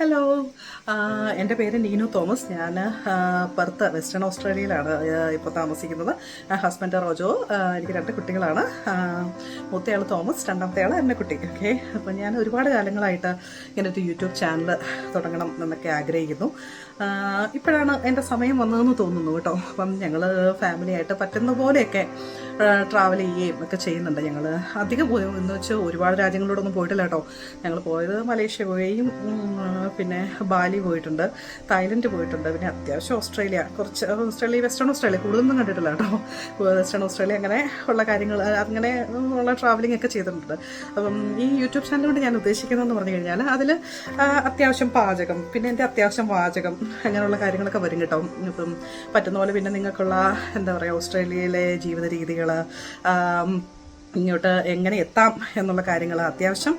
Hello എന്റെ പേര് നീനു തോമസ്. ഞാൻ പെർത്ത് വെസ്റ്റേൺ ഓസ്ട്രേലിയയിലാണ് ഇപ്പോൾ താമസിക്കുന്നത്. ഹസ്ബൻഡ് റോജോ. എനിക്ക് രണ്ട് കുട്ടികളാണ്. മൂത്തയാൾ തോമസ് രണ്ടാമത്തെ ആൾ എന്റെ കുട്ടി. ഓക്കെ അപ്പോൾ ഞാൻ ഒരുപാട് കാലങ്ങളായിട്ട് ഇങ്ങനെ ഒരു യൂട്യൂബ് ചാനൽ തുടങ്ങണം എന്നൊക്കെ ആഗ്രഹിക്കുന്നു. ഇപ്പോഴാണ് എന്റെ സമയം വന്നതെന്ന് തോന്നുന്നു കേട്ടോ. അപ്പം ഞങ്ങൾ ഫാമിലിയായിട്ട് പറ്റുന്ന പോലെയൊക്കെ ട്രാവൽ ചെയ്യുകയും ഒക്കെ ചെയ്യുന്നുണ്ട് ഞങ്ങൾ അധികം പോയി എന്ന് വെച്ചാൽ ഒരുപാട് രാജ്യങ്ങളോടൊന്നും പോയിട്ടില്ല കേട്ടോ. ഞങ്ങൾ പോയത് മലേഷ്യ പോയും പിന്നെ ബാലി പോയിട്ടുണ്ട് തായ്ലൻഡ് പോയിട്ടുണ്ട് പിന്നെ അത്യാവശ്യം ഓസ്ട്രേലിയ. കുറച്ച് ഓസ്ട്രേലിയ വെസ്റ്റേൺ ഓസ്ട്രേലിയ കൂടുതലൊന്നും കണ്ടിട്ടില്ല കേട്ടോ. വെസ്റ്റേൺ ഓസ്ട്രേലിയ അങ്ങനെ ഉള്ള കാര്യങ്ങൾ അങ്ങനെ ഉള്ള ട്രാവലിംഗ് ഒക്കെ ചെയ്തിട്ടുണ്ട്. അപ്പം ഈ യൂട്യൂബ് ചാനൽ കൊണ്ട് ഞാൻ ഉദ്ദേശിക്കുന്നതെന്ന് പറഞ്ഞു കഴിഞ്ഞാൽ അതിൽ അത്യാവശ്യം പാചകം പിന്നെ എന്റെ അത്യാവശ്യം വാചകം അങ്ങനെയുള്ള കാര്യങ്ങളൊക്കെ വരും കേട്ടോ. ഇപ്പം പറ്റുന്ന പോലെ പിന്നെ നിങ്ങൾക്കുള്ള എന്താ പറയുക ഓസ്ട്രേലിയയിലെ ജീവിത രീതികൾ um, ഇങ്ങോട്ട് എങ്ങനെ എത്താം എന്നുള്ള കാര്യങ്ങൾ അത്യാവശ്യം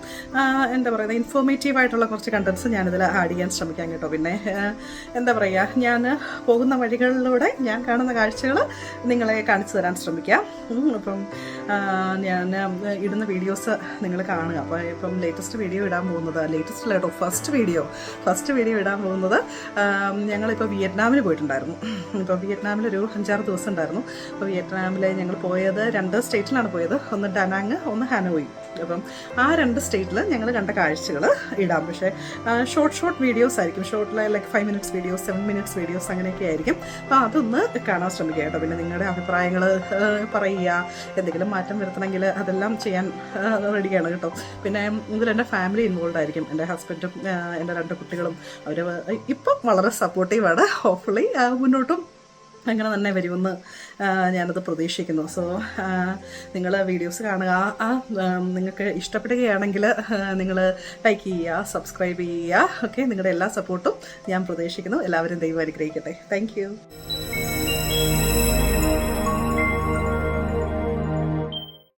എന്താ പറയുക ഇൻഫോർമേറ്റീവ് ആയിട്ടുള്ള കുറച്ച് കണ്ടൻസ് ഞാനിതിൽ ആഡ് ചെയ്യാൻ ശ്രമിക്കാം കേട്ടോ. പിന്നെ എന്താ പറയുക ഞാൻ പോകുന്ന വഴികളിലൂടെ ഞാൻ കാണുന്ന കാഴ്ചകൾ നിങ്ങളെ കാണിച്ചു തരാൻ ശ്രമിക്കാം. അപ്പം ഞാൻ ഇടുന്ന വീഡിയോസ് നിങ്ങൾ കാണുക. അപ്പോൾ ഇപ്പം ലേറ്റസ്റ്റ് വീഡിയോ ഇടാൻ പോകുന്നത് ലേറ്റസ്റ്റ് കേട്ടോ ഫസ്റ്റ് വീഡിയോ ഫസ്റ്റ് വീഡിയോ ഇടാൻ പോകുന്നത് ഞങ്ങളിപ്പോൾ വിയറ്റ്നാമിൽ പോയിട്ടുണ്ടായിരുന്നു. ഇപ്പോൾ വിയറ്റ്നാമിൽ ഒരു അഞ്ചാറ് ദിവസം ഉണ്ടായിരുന്നു. അപ്പോൾ വിയറ്റ്നാമിൽ ഞങ്ങൾ പോയത് രണ്ട് സ്റ്റേറ്റിലാണ് പോയത്. ഒന്ന് ഡനാങ് ഒന്ന് ഹനോയി. അപ്പം ആ രണ്ട് സ്റ്റേറ്റിൽ ഞങ്ങൾ കണ്ട കാഴ്ചകൾ ഇടാം. പക്ഷേ ഷോർട്ട് ഷോർട്ട് വീഡിയോസ് ആയിരിക്കും. Short like five minutes videos seven minutes videos അങ്ങനെയൊക്കെ ആയിരിക്കും. അപ്പോൾ അതൊന്ന് കാണാൻ ശ്രമിക്കുക കേട്ടോ. പിന്നെ നിങ്ങളുടെ അഭിപ്രായങ്ങൾ പറയുക. എന്തെങ്കിലും മാറ്റം വരുത്തണമെങ്കിൽ അതെല്ലാം ചെയ്യാൻ റെഡിയാണ് കേട്ടോ. പിന്നെ ഇതിൽ എന്റെ ഫാമിലി ഇൻവോൾവ് ആയിരിക്കും. എന്റെ ഹസ്ബൻഡും എന്റെ രണ്ട് കുട്ടികളും അവർ ഇപ്പം വളരെ സപ്പോർട്ടീവാണ് ഹോപ്പ്ഫുള്ളി മുന്നോട്ടും അങ്ങനെ തന്നെ വരുമെന്ന് ഞാനത് പ്രതീക്ഷിക്കുന്നു. സോ നിങ്ങൾ വീഡിയോസ് കാണുക. ആ നിങ്ങൾക്ക് ഇഷ്ടപ്പെടുകയാണെങ്കിൽ നിങ്ങൾ ലൈക്ക് ചെയ്യുക സബ്സ്ക്രൈബ് ചെയ്യുക. ഓക്കെ നിങ്ങളുടെ എല്ലാ സപ്പോർട്ടും ഞാൻ പ്രതീക്ഷിക്കുന്നു. എല്ലാവരും ദൈവം അനുഗ്രഹിക്കട്ടെ. താങ്ക്